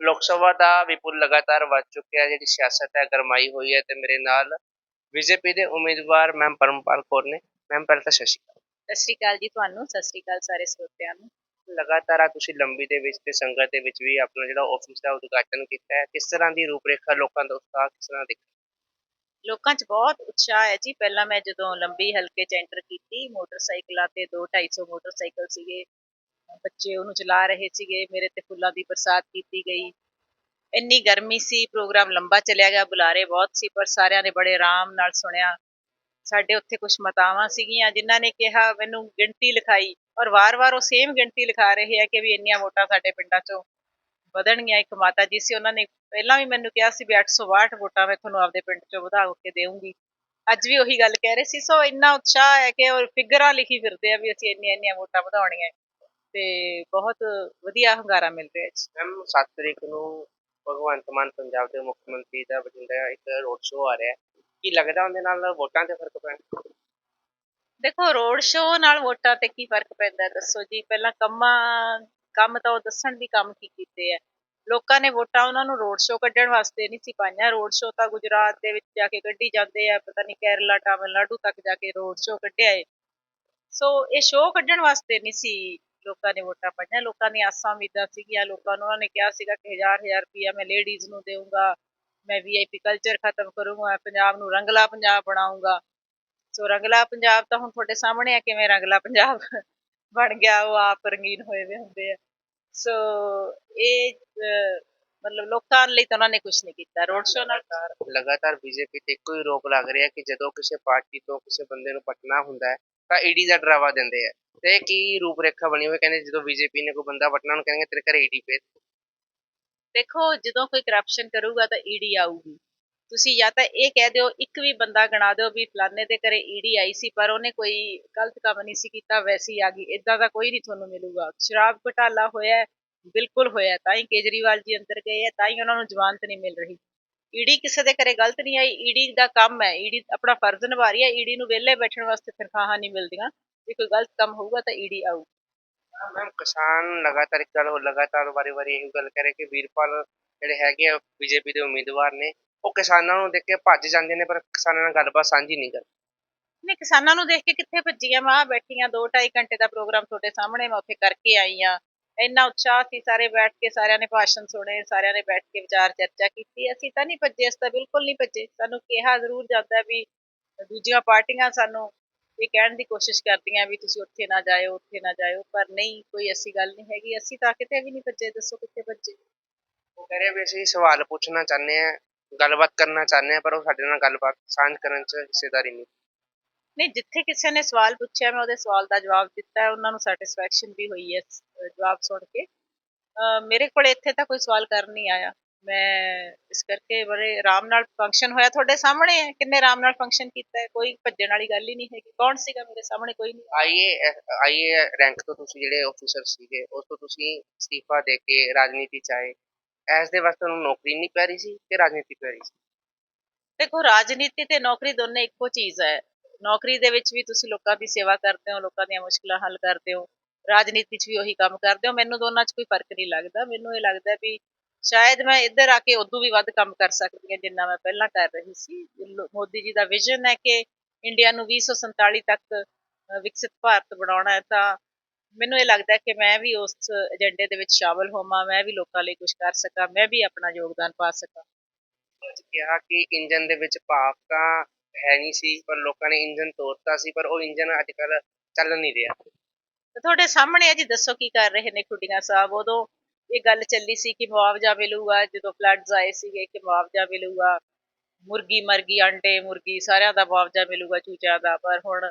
ਲੋਕ ਸਭਾ ਦਾ ਵਿਪੁਲ ਲਗਾਤਾਰ ਵੱਧ ਚੁੱਕਿਆ ਜਿਹੜੀ ਸਿਆਸਤ ਹੈ ਗਰਮਾਈ ਹੋਈ ਹੈ ਤੇ ਮੇਰੇ ਨਾਲ ਬੀਜੇਪੀ ਦੇ ਉਮੀਦਵਾਰ ਮੈਮ ਪਰਮਪਾਲ ਕੌਰ ਨੇ। ਮੈਮ ਪਹਿਲਾਂ ਤਾਂ ਸਤਿ ਸ਼੍ਰੀ ਅਕਾਲ। ਸਤਿ ਸ਼੍ਰੀ ਅਕਾਲ ਜੀ ਤੁਹਾਨੂੰ ਸਤਿ ਸ਼੍ਰੀ ਅਕਾਲ ਸਾਰੇ ਸਰੋਤਿਆਂ ਨੂੰ। ਲਗਾਤਾਰ ਆ ਤੁਸੀਂ ਲੰਬੀ ਦੇ ਵਿੱਚ ਤੇ ਸੰਗਤ ਦੇ ਵਿੱਚ ਵੀ ਆਪਣਾ ਜਿਹੜਾ ਆਫਿਸ ਦਾ ਉਦਘਾਟਨ ਕੀਤਾ ਹੈ ਕਿਸ ਤਰ੍ਹਾਂ ਦੀ ਰੂਪਰੇਖਾ ਲੋਕਾਂ ਦਾ ਉਤਸ਼ਾਹ ਕਿਸ ਤਰ੍ਹਾਂ ਦਿਖ ਲੋਕਾਂ 'ਚ ਬਹੁਤ ਉਤਸ਼ਾਹ ਹੈ ਜੀ। ਪਹਿਲਾਂ ਮੈਂ ਜਦੋਂ ਲੰਬੀ ਹਲਕੇ 'ਚ ਐਂਟਰ ਕੀਤੀ ਮੋਟਰਸਾਈਕਲਾਂ ਤੇ 2 250 ਮੋਟਰਸਾਈਕਲ ਸੀਗੇ। ਬੱਚੇ ਉਹਨੂੰ ਚਲਾ ਰਹੇ ਸੀਗੇ, ਮੇਰੇ ਤੇ ਫੁੱਲਾਂ ਦੀ ਬਰਸਾਤ ਕੀਤੀ ਗਈ। ਇੰਨੀ ਗਰਮੀ ਸੀ, ਪ੍ਰੋਗਰਾਮ ਲੰਬਾ ਚੱਲਿਆ ਗਿਆ, ਬੁਲਾਰੇ ਬਹੁਤ ਸੀ, ਪਰ ਸਾਰਿਆਂ ਨੇ ਬੜੇ ਆਰਾਮ ਨਾਲ ਸੁਣਿਆ। ਸਾਡੇ ਉੱਥੇ ਕੁਝ ਮਤਾਵਾਂ ਸੀਗੀਆਂ, ਜਿਨ੍ਹਾਂ ਨੇ ਕਿਹਾ, ਮੈਨੂੰ ਗਿਣਤੀ ਲਿਖਾਈ। ਔਰ ਵਾਰ-ਵਾਰ ਉਹ ਸੇਮ ਗਿਣਤੀ ਲਿਖਾ ਰਹੇ ਆ ਕਿ ਵੀ ਇੰਨੀਆਂ ਵੋਟਾਂ ਸਾਡੇ ਪਿੰਡਾਂ 'ਚੋਂ ਵਧਣਗੀਆਂ, ਇੱਕ ਮਾਤਾ ਜੀ ਸੀ, ਉਹਨਾਂ ਨੇ ਪਹਿਲਾਂ ਵੀ ਮੈਨੂੰ ਕਿਹਾ ਸੀ ਵੀ 862 ਵੋਟਾਂ ਮੈਂ ਤੁਹਾਨੂੰ ਆਪਦੇ ਪਿੰਡ 'ਚੋਂ ਵਧਾ ਕੇ ਦੇਵਾਂਗੀ ਅੱਜ ਵੀ ਉਹੀ ਗੱਲ ਕਹਿ ਰਹੇ ਸੀ, ਸੋ ਇੰਨਾ ਉਤਸ਼ਾਹ ਹੈ ਕਿ ਉਹ ਫਿਗਰਾਂ ਲਿਖੀ ਫਿਰਦੇ ਆ ਵੀ ਅਸੀਂ ਇੰਨੀਆਂ ਇੰਨੀਆਂ ਵੋਟਾਂ ਵਧਾਉਣੀਆਂ। ਤੇ ਬਹੁਤ ਵਧੀਆ ਹੰਗਾਰਾ ਮਿਲ ਰਿਹਾ ਜੀ। ਮੈਮ 7 ਤਰੀਕ ਨੂੰ ਭਗਵੰਤ ਮਾਨ ਪੰਜਾਬ ਦੇ ਮੁੱਖ ਮੰਤਰੀ ਦਾ ਬਠਿੰਡਾ ਇੱਕ ਰੋਡ ਸ਼ੋਅ ਆ ਰਿਹਾ ਹੈ। ਕੀ ਲੱਗਦਾ ਉਹਦੇ ਨਾਲ ਵੋਟਾਂ ਤੇ ਫ਼ਰਕ ਪੈਣਾ? ਦੇਖੋ ਰੋਡ ਸ਼ੋਅ ਨਾਲ ਵੋਟਾਂ ਤੇ ਕੀ ਫ਼ਰਕ ਪੈਂਦਾ ਹੈ ਦੱਸੋ ਜੀ। ਪਹਿਲਾਂ ਕੰਮਾਂ ਕੰਮ ਤਾਂ ਉਹ ਦੱਸਣ ਦੀ ਕੰਮ ਕੀ ਕੀਤੇ ਆ। ਲੋਕਾਂ ਨੇ ਵੋਟਾਂ ਉਹਨਾਂ ਨੂੰ ਰੋਡ ਸ਼ੋਅ ਕੱਢਣ ਵਾਸਤੇ ਨਹੀਂ ਸੀ ਪਾਈਆਂ। ਰੋਡ ਸ਼ੋਅ ਤਾਂ ਗੁਜਰਾਤ ਦੇ ਵਿੱਚ ਜਾ ਕੇ ਕੱਢੀ ਜਾਂਦੇ ਆ। ਪਤਾ ਨਹੀਂ ਕੇਰਲਾ ਤਾਮਿਲਨਾਡੂ ਤੱਕ ਜਾ ਕੇ ਰੋਡ ਸ਼ੋਅ ਕੱਢਿਆ ਏ। ਸੋ ਇਹ ਸ਼ੋਅ ਕੱਢਣ ਵਾਸਤੇ ਨਹੀਂ ਸੀ ਲੋਕਾਂ ਨੇ ਵੋਟਾਂ ਪਾਈਆਂ, ਲੋਕਾਂ ਦੀਆਂ ਆਸਾਂ ਉਮੀਦਾਂ ਸੀਗੀਆਂ, ਲੋਕਾਂ ਨੂੰ ਉਹਨਾਂ ਨੇ ਕਿਹਾ ਸੀਗਾ ਕਿ ਹਜ਼ਾਰ ਹਜ਼ਾਰ ਰੁਪਈਆ ਮੈਂ ਲੇਡੀਜ਼ ਨੂੰ ਦੇਵਾਂਗਾ ਮੈਂ ਵੀਆਈਪੀ ਕਲਚਰ ਖਤਮ ਕਰੂੰਗਾ, ਪੰਜਾਬ ਨੂੰ ਰੰਗਲਾ ਪੰਜਾਬ ਬਣਾਉਂਗਾ ਸੋ ਰੰਗਲਾ ਪੰਜਾਬ ਤਾਂ ਹੁਣ ਤੁਹਾਡੇ ਸਾਹਮਣੇ ਆ, ਕਿਵੇਂ ਰੰਗਲਾ ਪੰਜਾਬ ਬਣ ਗਿਆ, ਉਹ ਆਪ ਰੰਗੀਨ ਹੋਏ ਵੇ ਹੁੰਦੇ ਆ। ਸੋ ਇਹ ਮਤਲਬ ਲੋਕਾਂ ਲਈ ਤਾਂ ਉਹਨਾਂ ਨੇ ਕੁਝ ਨਹੀਂ ਕੀਤਾ ਰੋਡ ਸ਼ੋਅ ਨਾਲ ਲਗਾਤਾਰ ਬੀਜੇਪੀ ਤੇ ਇੱਕੋ ਹੀ ਰੋਪ ਲੱਗ ਰਿਹਾ ਕਿ ਜਦੋਂ ਕਿਸੇ ਪਾਰਟੀ ਤੋਂ ਕਿਸੇ ਬੰਦੇ ਨੂੰ ਪਟਨਾ ਹੁੰਦਾ ਹੈ, ਤਾਂ ਈਡੀ ਦਾ ਡਰਾਵਾ ਦਿੰਦੇ ਆ। ਤੇ ਇਹ ਕੀ ਰੂਪਰੇਖਾ ਬਣੀ ਹੋਈ ਕਹਿੰਦੇ ਜਦੋਂ ਬੀਜੇਪੀ ਨੇ ਕੋਈ ਬੰਦਾ ਪਟਣਾ ਨੂੰ ਕਹਿੰਦੇ ਤੇਰੇ ਘਰੇ ਈਡੀ ਭੇਜ ਦੇਖੋ, ਜਦੋਂ ਕੋਈ ਕਰਪਸ਼ਨ ਕਰੂਗਾ ਤਾਂ ਈਡੀ ਆਊਗੀ। ਤੁਸੀਂ ਜਾਂ ਤਾਂ ਇਹ ਕਹਿ ਦਿਓ, ਇੱਕ ਵੀ ਬੰਦਾ ਗਣਾ ਦਿਓ ਵੀ ਫਲਾਣੇ ਦੇ ਘਰੇ ਈਡੀ ਆਈ ਸੀ, ਪਰ ਉਹਨੇ ਕੋਈ ਗਲਤ ਕੰਮ ਨਹੀਂ ਸੀ ਕੀਤਾ, ਵੈਸੀ ਆ ਗਈ। ਇਦਾਂ ਦਾ ਕੋਈ ਨਹੀਂ ਤੁਹਾਨੂੰ ਮਿਲੂਗਾ। ਸ਼ਰਾਬ ਘੁਟਾਲਾ ਹੋਇਆ ਬਿਲਕੁਲ ਹੋਇਆ ਤਾਂ ਹੀ ਕੇਜਰੀਵਾਲ ਜੀ ਅੰਦਰ ਗਏ ਆ ਤਾਂ ਹੀ ਉਹਨਾਂ ਨੂੰ ਜ਼ਮਾਨਤ ਨਹੀਂ ਮਿਲ ਰਹੀ। ਈਡੀ ਕਿਸੇ ਦੇ ਘਰੇ ਗਲਤ ਨਹੀਂ ਆਈ ਈਡੀ ਦਾ ਕੰਮ ਹੈ। ਈਡੀ ਆਪਣਾ ਫਰਜ਼ ਨਿਭਾ ਰਹੀ ਹੈ ਈਡੀ ਨੂੰ ਵਿਹਲੇ ਬੈਠਣ ਵਾਸਤੇ ਤਨਖਾਹਾਂ ਨਹੀਂ ਮਿਲਦੀਆਂ। ਜੇ ਕੋਈ ਗਲਤ ਕੰਮ ਹੋਊਗਾ ਤਾਂ ਈਡੀ ਆਊ। ਮੈਮ ਕਿਸਾਨ ਲਗਾਤਾਰ ਇੱਕ ਗੱਲ ਲਗਾਤਾਰ ਵਾਰੀ-ਵਾਰੀ ਇਹ ਗੱਲ ਕਹਿ ਰਹੇ ਕਿ ਵੀਰਪਾਲ ਜਿਹੜੇ ਹੈਗੇ ਆ ਬੀਜੇਪੀ ਦੇ ਉਮੀਦਵਾਰ ਨੇ ਉਹ ਕਿਸਾਨਾਂ ਨੂੰ ਦੇਖ ਕੇ ਭੱਜ ਜਾਂਦੇ ਨੇ ਪਰ ਕਿਸਾਨਾਂ ਨਾਲ ਗੱਲਬਾਤ ਸਾਂਝੀ ਨਹੀਂ ਕਰਦੇ। ਨਹੀਂ ਕਿਸਾਨਾਂ ਨੂੰ ਦੇਖ ਕੇ ਕਿੱਥੇ ਭੱਜੀਆਂ? ਮੈਂ ਆ ਬੈਠੀਆਂ 2.5 ਘੰਟੇ ਦਾ ਪ੍ਰੋਗਰਾਮ ਤੁਹਾਡੇ ਸਾਹਮਣੇ ਮੈਂ ਉੱਥੇ ਕਰਕੇ ਆਈ ਆ। ਇੰਨਾ ਉਤਸ਼ਾਹ ਸੀ ਸਾਰੇ ਬੈਠ ਕੇ ਸਾਰਿਆਂ ਨੇ ਭਾਸ਼ਣ ਸੁਣੇ ਸਾਰਿਆਂ ਨੇ ਬੈਠ ਕੇ ਵਿਚਾਰ ਚਰਚਾ ਕੀਤੀ। ਅਸੀਂ ਤਾਂ ਨਹੀਂ ਭੱਜੇ ਅਸੀਂ ਤਾਂ ਬਿਲਕੁਲ ਨਹੀਂ ਭੱਜੇ। ਸਾਨੂੰ ਕਿਹਾ ਜ਼ਰੂਰ ਜਾਂਦਾ ਵੀ ਦੂਜੀਆਂ ਪਾਰਟੀਆਂ ਸਾਨੂੰ ਇਹ ਕਹਿਣ ਦੀ ਕੋਸ਼ਿਸ਼ ਕਰਦੀਆਂ ਵੀ ਤੁਸੀਂ ਉੱਥੇ ਨਾ ਜਾਇਓ ਉੱਥੇ ਨਾ ਜਾਇਓ ਪਰ ਨਹੀਂ ਕੋਈ ਐਸੀ ਗੱਲ ਨਹੀਂ ਹੈਗੀ। ਅਸੀਂ ਤਾਂ ਕਿਤੇ ਵੀ ਨਹੀਂ ਭੱਜੇ ਦੱਸੋ ਕਿੱਥੇ ਭੱਜੇ? ਉਹ ਕਹਿ ਰਹੇ ਵੀ ਅਸੀਂ ਸਵਾਲ ਪੁੱਛਣਾ ਚਾਹੁੰਦੇ ਆ ਗੱਲਬਾਤ ਕਰਨਾ ਚਾਹੁੰਦੇ ਆ ਪਰ ਉਹ ਸਾਡੇ ਨਾਲ ਗੱਲਬਾਤ ਸਾਂਝ ਕਰਨ 'ਚ ਹਿੱਸੇਦਾਰੀ ਨਹੀਂ। ਨਹੀਂ ਜਿੱਥੇ ਕਿਸੇ ਨੇ ਸਵਾਲ ਪੁੱਛਿਆ ਮੈਂ ਉਹਦੇ ਸਵਾਲ ਦਾ ਜਵਾਬ ਦਿੱਤਾ ਹੈ ਉਹਨਾਂ ਨੂੰ ਸੈਟੀਸਫੈਕਸ਼ਨ ਵੀ ਹੋਈ ਹੈ ਜਵਾਬ ਸੁਣ ਕੇ। ਮੇਰੇ ਕੋਲ ਇੱਥੇ ਤਾਂ ਕੋਈ ਸਵਾਲ ਕਰਨ ਨਹੀਂ ਆਇਆ। ਮੈਂ ਇਸ ਕਰਕੇ ਬੜੇ ਆਰਾਮ ਨਾਲ ਫੰਕਸ਼ਨ ਹੋਇਆ। ਤੁਹਾਡੇ ਸਾਹਮਣੇ ਹੈ? ਕਿੰਨੇ ਆਰਾਮ ਨਾਲ ਫੰਕਸ਼ਨ ਕੀਤਾ ਹੈ? ਕੋਈ ਭੱਜਣ ਵਾਲੀ ਗੱਲ ਹੀ ਨਹੀਂ ਹੈਗੀ। ਕੌਣ ਸੀਗਾ ਮੇਰੇ ਸਾਹਮਣੇ? ਕੋਈ ਨਹੀਂ। ਆਈਏ ਆਈਏ ਰੈਂਕ ਤੋਂ ਤੁਸੀਂ ਜਿਹੜੇ ਆਫੀਸਰ ਸੀਗੇ ਉਸ ਤੋਂ ਤੁਸੀਂ ਅਸਤੀਫਾ ਦੇ ਕੇ ਰਾਜਨੀਤੀ 'ਚ ਆਏ। ਐਸ ਦੇ ਵਾਸਤੇ ਤੁਹਾਨੂੰ ਨੌਕਰੀ ਨਹੀਂ ਪੈ ਰਹੀ ਸੀ ਕਿ ਰਾਜਨੀਤੀ ਪੈ ਰਹੀ ਸੀ? ਦੇਖੋ ਰਾਜਨੀਤੀ ਤੇ ਨੌਕਰੀ ਦੋਨੇ ਇੱਕੋ ਚੀਜ਼ ਹੈ। ਨੌਕਰੀ ਦੇ ਵਿੱਚ ਵੀ ਤੁਸੀਂ ਲੋਕਾਂ ਦੀ ਸੇਵਾ ਕਰਦੇ ਹੋ ਲੋਕਾਂ ਦੀਆਂ ਮੁਸ਼ਕਲਾਂ ਹੱਲ ਕਰਦੇ ਹੋ। ਰਾਜਨੀਤੀ 'ਚ ਵੀ ਉਹੀ ਕੰਮ ਕਰਦੇ ਹੋ। ਮੈਨੂੰ ਦੋਨਾਂ 'ਚ ਕੋਈ ਫ਼ਰਕ ਨਹੀਂ ਲੱਗਦਾ। ਮੈਨੂੰ ਇਹ ਲੱਗਦਾ ਵੀ ਸ਼ਾਇਦ ਮੈਂ ਇੱਧਰ ਆ ਕੇ ਉਦੋਂ ਵੀ ਵੱਧ ਕੰਮ ਕਰ ਸਕਦੀ ਹਾਂ ਜਿੰਨਾ ਮੈਂ ਪਹਿਲਾਂ ਕਰ ਰਹੀ ਸੀ। ਮੋਦੀ ਜੀ ਦਾ ਵਿਜ਼ਨ ਹੈ ਕਿ ਇੰਡੀਆ ਨੂੰ 2047 ਤੱਕ ਵਿਕਸਿਤ ਭਾਰਤ ਬਣਾਉਣਾ ਹੈ। ਤਾਂ ਮੈਨੂੰ ਇਹ ਲੱਗਦਾ ਹੈ ਕਿ ਮੈਂ ਵੀ ਉਸ ਏਜੰਡੇ ਦੇ ਵਿੱਚ ਸ਼ਾਮਲ ਹੋਵਾਂ ਮੈਂ ਵੀ ਲੋਕਾਂ ਲਈ ਕੁਝ ਕਰ ਸਕਾਂ ਮੈਂ ਵੀ ਆਪਣਾ ਯੋਗਦਾਨ ਪਾ ਸਕਾਂ। ਅੱਜ ਕਿਹਾ ਕਿ ਇੰਜਨ ਦੇ ਵਿੱਚ ਭਾਪ ਤਾਂ ਹੈ ਨਹੀਂ ਸੀ ਪਰ ਲੋਕਾਂ ਨੇ ਇੰਜਨ ਤੋੜਤਾ ਸੀ ਪਰ ਉਹ ਇੰਜਨ ਅੱਜ ਕੱਲ ਚੱਲ ਨਹੀਂ ਰਿਹਾ। ਤੁਹਾਡੇ ਸਾਹਮਣੇ ਹੈ ਜੀ ਦੱਸੋ ਕੀ ਕਰ ਰਹੇ ਨੇ ਖੁੱਡੀਆਂ ਸਾਹਿਬ? ਉਦੋਂ ਇਹ ਗੱਲ ਚੱਲੀ ਸੀ ਕਿ ਮੁਆਵਜ਼ਾ ਮਿਲੂਗਾ, ਜਦੋਂ ਫਲੱਡਸ ਆਏ ਸੀਗੇ ਕਿ ਮੁਆਵਜ਼ਾ ਮਿਲੂਗਾ। ਮੁਰਗੀ ਮਰਗੀ, ਆਂਡੇ ਮੁਰਗੀ, ਸਾਰਿਆਂ ਦਾ ਮੁਆਵਜ਼ਾ ਮਿਲੂਗਾ ਚੂਚਿਆਂ ਦਾ, ਪਰ ਹੁਣ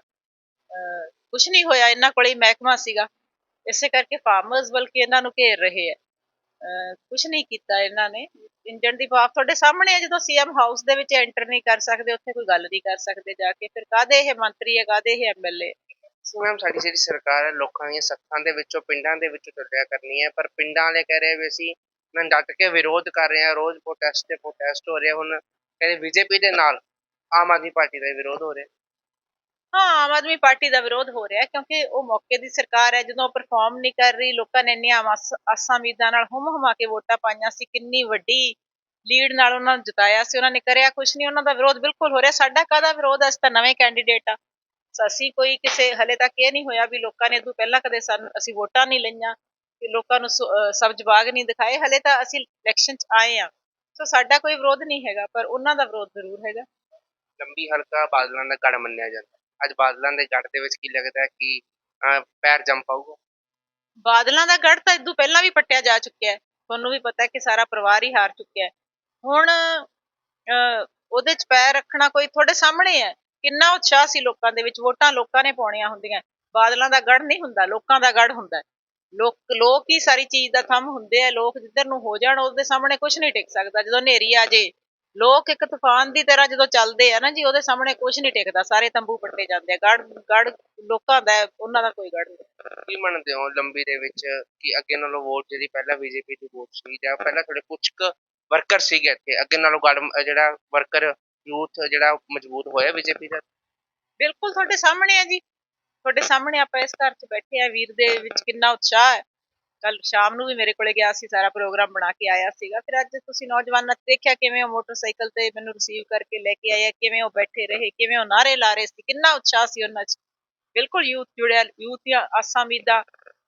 ਕੁਝ ਨਹੀਂ ਹੋਇਆ, ਇਹਨਾਂ ਕੋਲੇ ਹੀ ਮਹਿਕਮਾ ਸੀਗਾ। ਇਸੇ ਕਰਕੇ ਫਾਰਮਰਸ ਬਲਕਿ ਇਹਨਾਂ ਨੂੰ ਘੇਰ ਰਹੇ ਆ। ਕੁਝ ਨਹੀਂ ਕੀਤਾ ਇਹਨਾਂ ਨੇ। ਇੰਜਣ ਦੀ ਭਾਫ ਤੁਹਾਡੇ ਸਾਹਮਣੇ ਹੈ ਜਦੋਂ ਸੀਐਮ ਹਾਊਸ ਦੇ ਵਿੱਚ ਐਂਟਰ ਨਹੀਂ ਕਰ ਸਕਦੇ, ਉੱਥੇ ਕੋਈ ਗੱਲ ਨਹੀਂ ਕਰ ਸਕਦੇ ਜਾ ਕੇ। ਫਿਰ ਕਾਦੇ ਇਹ ਮੰਤਰੀ ਹੈ ਕਾਦੇ ਇਹ ਐਮਐਲਏ ਸੋ ਮੈਮ ਸਾਡੀ ਜਿਹੜੀ ਸਰਕਾਰ ਹੈ, ਲੋਕਾਂ ਦੀਆਂ ਸੱਥਾਂ ਦੇ ਵਿੱਚੋਂ, ਪਿੰਡਾਂ ਦੇ ਵਿੱਚੋਂ ਤੁਰਿਆ ਕਰਨੀ ਹੈ। ਪਰ ਪਿੰਡਾਂ ਵਾਲੇ ਕਹਿ ਰਹੇ ਵੀ ਅਸੀਂ, ਮੈਂ ਡਟ ਕੇ ਵਿਰੋਧ ਕਰ ਰਹੇ ਹਾਂ। ਰੋਜ਼ ਪ੍ਰੋਟੈਸਟ ਤੇ ਪ੍ਰੋਟੈਸਟ ਹੋ ਰਿਹਾ ਹੁਣ। ਕਹਿੰਦੇ ਬੀਜੇਪੀ ਦੇ ਨਾਲ ਆਮ ਆਦਮੀ ਪਾਰਟੀ ਦਾ ਵਿਰੋਧ ਹੋ ਰਿਹਾ। ਹਾਂ, ਆਮ ਆਦਮੀ ਪਾਰਟੀ ਦਾ ਵਿਰੋਧ ਹੋ ਰਿਹਾ ਕਿਉਂਕਿ ਉਹ ਮੌਕੇ ਦੀ ਸਰਕਾਰ ਹੈ। ਜਦੋਂ ਪਰਫਾਰਮ ਨਹੀਂ ਕਰ ਰਹੀ, ਲੋਕਾਂ ਨੇ ਇੰਨੀਆਂ ਆਸਾਂ ਉਮੀਦਾਂ ਨਾਲ ਹੁੰਮ ਹੁਮਾ ਕੇ ਵੋਟਾਂ ਪਾਈਆਂ ਸੀ। ਕਿੰਨੀ ਵੱਡੀ ਲੀਡ ਨਾਲ ਉਹਨਾਂ ਨੂੰ ਜਿਤਾਇਆ ਸੀ। ਉਹਨਾਂ ਨੇ ਕਰਿਆ ਕੁਝ ਨਹੀਂ। ਉਹਨਾਂ ਦਾ ਵਿਰੋਧ ਬਿਲਕੁਲ ਹੋ ਰਿਹਾ। ਸਾਡਾ ਕਾਹਦਾ ਵਿਰੋਧ ਹੈ? ਅਸੀਂ ਤਾਂ ਨਵੇਂ ਕੈਂਡੀਡੇਟ ਆ। ਅਸੀਂ ਕੋਈ ਕਿਸੇ ਹਲੇ ਤੱਕ ਇਹ ਨਹੀਂ ਹੋਇਆ ਵੀ ਲੋਕਾਂ ਨੇ ਤੋਂ ਪਹਿਲਾਂ ਕਦੇ ਸਾਨੂੰ ਅਸੀਂ ਵੋਟਾਂ ਨਹੀਂ ਲਈਆਂ ਕਿ ਲੋਕਾਂ ਨੂੰ ਸਬਜ਼ ਬਾਗ ਨਹੀਂ ਦਿਖਾਏ ਹਲੇ ਤਾਂ ਅਸੀਂ ਇਲੈਕਸ਼ਨ 'ਚ ਆਏ ਆ ਸੋ ਸਾਡਾ ਕੋਈ ਵਿਰੋਧ ਨਹੀਂ ਹੈਗਾ ਪਰ ਉਹਨਾਂ ਦਾ ਵਿਰੋਧ ਜ਼ਰੂਰ ਹੈਗਾ। ਲੰਬੀ ਹਲਕਾ ਬਾਦਲਾਂ ਦਾ ਗੜ ਮੰਨਿਆ ਜਾਂਦਾ। ਅੱਜ ਬਾਦਲਾਂ ਦੇ ਗੜ ਦੇ ਵਿੱਚ ਕੀ ਲੱਗਦਾ ਹੈ ਕਿ ਪੈਰ ਜੰਮ ਪਾਊਗਾ? ਬਾਦਲਾਂ ਦਾ ਗੜ ਤਾਂ ਇਦੋਂ ਪਹਿਲਾਂ ਵੀ ਪੱਟਿਆ ਜਾ ਚੁੱਕਿਆ ਹੈ। ਤੁਹਾਨੂੰ ਵੀ ਪਤਾ ਹੈ ਕਿ ਸਾਰਾ ਪਰਿਵਾਰ ਹੀ ਹਾਰ ਚੁੱਕਿਆ ਹੈ। ਹੁਣ ਉਹਦੇ 'ਚ ਪੈਰ ਰੱਖਣਾ ਕੋਈ ਤੁਹਾਡੇ ਸਾਹਮਣੇ ਹੈ? ਕਿੰਨਾ ਉਤਸ਼ਾਹ ਸੀ ਲੋਕਾਂ ਦੇ ਵਿੱਚ, ਵੋਟਾਂ ਲੋਕਾਂ ਨੇ ਪਾਉਣੀਆਂ ਹੁੰਦੀਆਂ। ਬਾਦਲਾਂ ਦਾ ਗੜ ਨਹੀਂ ਹੁੰਦਾ, ਲੋਕਾਂ ਦਾ ਗੜ ਹੁੰਦਾ। ਲੋਕ ਲੋਕ ਹੀ ਸਾਰੀ ਚੀਜ਼ ਦਾ ਥੰਮ ਹੁੰਦੇ ਆ, ਲੋਕ ਜਿੱਧਰ ਨੂੰ ਹੋ ਜਾਣ ਉਹਦੇ ਸਾਹਮਣੇ ਕੁਝ ਨਹੀਂ ਟਿਕ ਸਕਦਾ। ਜਦੋਂ ਹਨੇਰੀ ਆ ਜੇ, ਲੋਕ ਇੱਕ ਤੂਫਾਨ ਦੀ ਤਰ੍ਹਾਂ ਜਦੋਂ ਚੱਲਦੇ ਆ ਨਾ ਜੀ, ਉਹਦੇ ਸਾਹਮਣੇ ਕੁਝ ਨਹੀਂ ਟਿਕਦਾ, ਸਾਰੇ ਤੰਬੂ ਪੱਟੇ ਜਾਂਦੇ ਆ। ਗੜ ਗੜ ਲੋਕਾਂ ਦਾ, ਉਹਨਾਂ ਦਾ ਕੋਈ ਗੜ ਨਹੀਂ। ਕੀ ਮੰਨਦੇ ਹੋ ਲੰਬੀ ਦੇ ਵਿੱਚ ਕਿ ਅੱਗੇ ਨਾਲੋਂ ਵੋਟ ਜਿਹੜੀ ਪਹਿਲਾਂ ਬੀਜੇਪੀ ਦੀ ਵੋਟ ਸੀ ਜਾਂ ਪਹਿਲਾਂ ਥੋੜੇ ਕੁਝ ਕੁ ਵਰਕਰ ਸੀਗੇ ਇੱਥੇ, ਅੱਗੇ ਨਾਲੋਂ ਗੜ ਜਿਹੜਾ ਵਰਕਰ ਯੂਥ ਜਿਹੜਾ ਮਜ਼ਬੂਤ ਹੋਇਆ ਬੀਜੇਪੀ ਦਾ? ਬਿਲਕੁਲ ਤੁਹਾਡੇ ਸਾਹਮਣੇ ਆ ਜੀ। ਤੁਹਾਡੇ ਸਾਹਮਣੇ ਆਪਾਂ ਇਸ ਘਰ 'ਚ ਬੈਠੇ ਆ, ਵੀਰ ਦੇ ਵਿੱਚ ਕਿੰਨਾ ਉਤਸ਼ਾਹ ਹੈ। ਕੱਲ ਸ਼ਾਮ ਨੂੰ ਵੀ ਮੇਰੇ ਕੋਲੇ ਗਿਆ ਸੀ, ਸਾਰਾ ਪ੍ਰੋਗਰਾਮ ਬਣਾ ਕੇ ਆਇਆ ਸੀਗਾ। ਫਿਰ ਅੱਜ ਤੁਸੀਂ ਨੌਜਵਾਨਾਂ 'ਚ ਦੇਖਿਆ ਕਿਵੇਂ ਉਹ ਮੋਟਰਸਾਈਕਲ ਤੇ ਮੈਨੂੰ ਰਿਸੀਵ ਕਰਕੇ ਲੈ ਕੇ ਆਏ ਕਿਵੇਂ ਉਹ ਬੈਠੇ ਰਹੇ, ਕਿਵੇਂ ਉਹ ਨਾਰੇ ਲਾ ਰਹੇ ਸੀ, ਕਿੰਨਾ ਉਤਸ਼ਾਹ ਸੀ ਉਹਨਾਂ 'ਚ। ਬਿਲਕੁਲ ਯੂਥ ਜੁੜਿਆ ਯੂਥ ਦੀਆਂ ਆਸਾਂ ਉਮੀਦਾਂ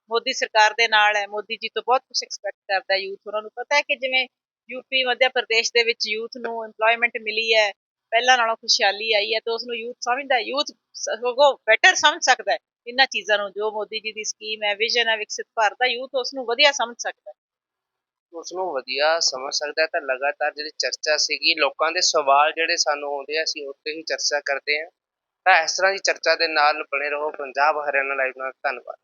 ਮੋਦੀ ਸਰਕਾਰ ਦੇ ਨਾਲ ਹੈ। ਮੋਦੀ ਜੀ ਤੋਂ ਬਹੁਤ ਕੁਝ ਐਕਸਪੈਕਟ ਕਰਦਾ ਯੂਥ ਉਹਨਾਂ ਨੂੰ ਪਤਾ ਹੈ ਕਿ ਜਿਵੇਂ ਯੂਪੀ ਮੱਧ ਪ੍ਰਦੇਸ਼ ਦੇ ਵਿੱਚ ਯੂਥ ਨੂੰ EMPLOYMENT ਮਿਲੀ ਹੈ ਪਹਿਲਾਂ ਨਾਲੋਂ ਖੁਸ਼ਹਾਲੀ ਆਈ ਹੈ ਤੇ ਉਸ ਨੂੰ ਯੂਥ ਸਮਝਦਾ ਹੈ। ਯੂਥ ਸਗੋਂ ਬੈਟਰ ਸਮਝ ਸਕਦਾ ਹੈ ਇਹਨਾਂ ਚੀਜ਼ਾਂ ਨੂੰ। ਜੋ ਮੋਦੀ ਜੀ ਦੀ ਸਕੀਮ ਹੈ ਵਿਜ਼ਨ ਹੈ, ਵਿਕਸਿਤ ਭਾਰਤ ਦਾ ਯੂਥ ਉਸ ਨੂੰ ਵਧੀਆ ਸਮਝ ਸਕਦਾ ਹੈ। ਉਸ ਨੂੰ ਵਧੀਆ ਸਮਝ ਸਕਦਾ ਤਾਂ ਲਗਾਤਾਰ ਜਿਹੜੀ ਚਰਚਾ ਸੀਗੀ, ਲੋਕਾਂ ਦੇ ਸਵਾਲ ਜਿਹੜੇ ਸਾਨੂੰ ਆਉਂਦੇ ਆ, ਅਸੀਂ ਉੱਤੇ ਹੀ ਚਰਚਾ ਕਰਦੇ ਹਾਂ। ਤਾਂ ਇਸ ਤਰ੍ਹਾਂ ਦੀ ਚਰਚਾ ਦੇ ਨਾਲ ਬਣੇ ਰਹੋ। ਪੰਜਾਬ ਹਰਿਆਣਾ ਲਾਈਵ ਨਾਲ। ਧੰਨਵਾਦ।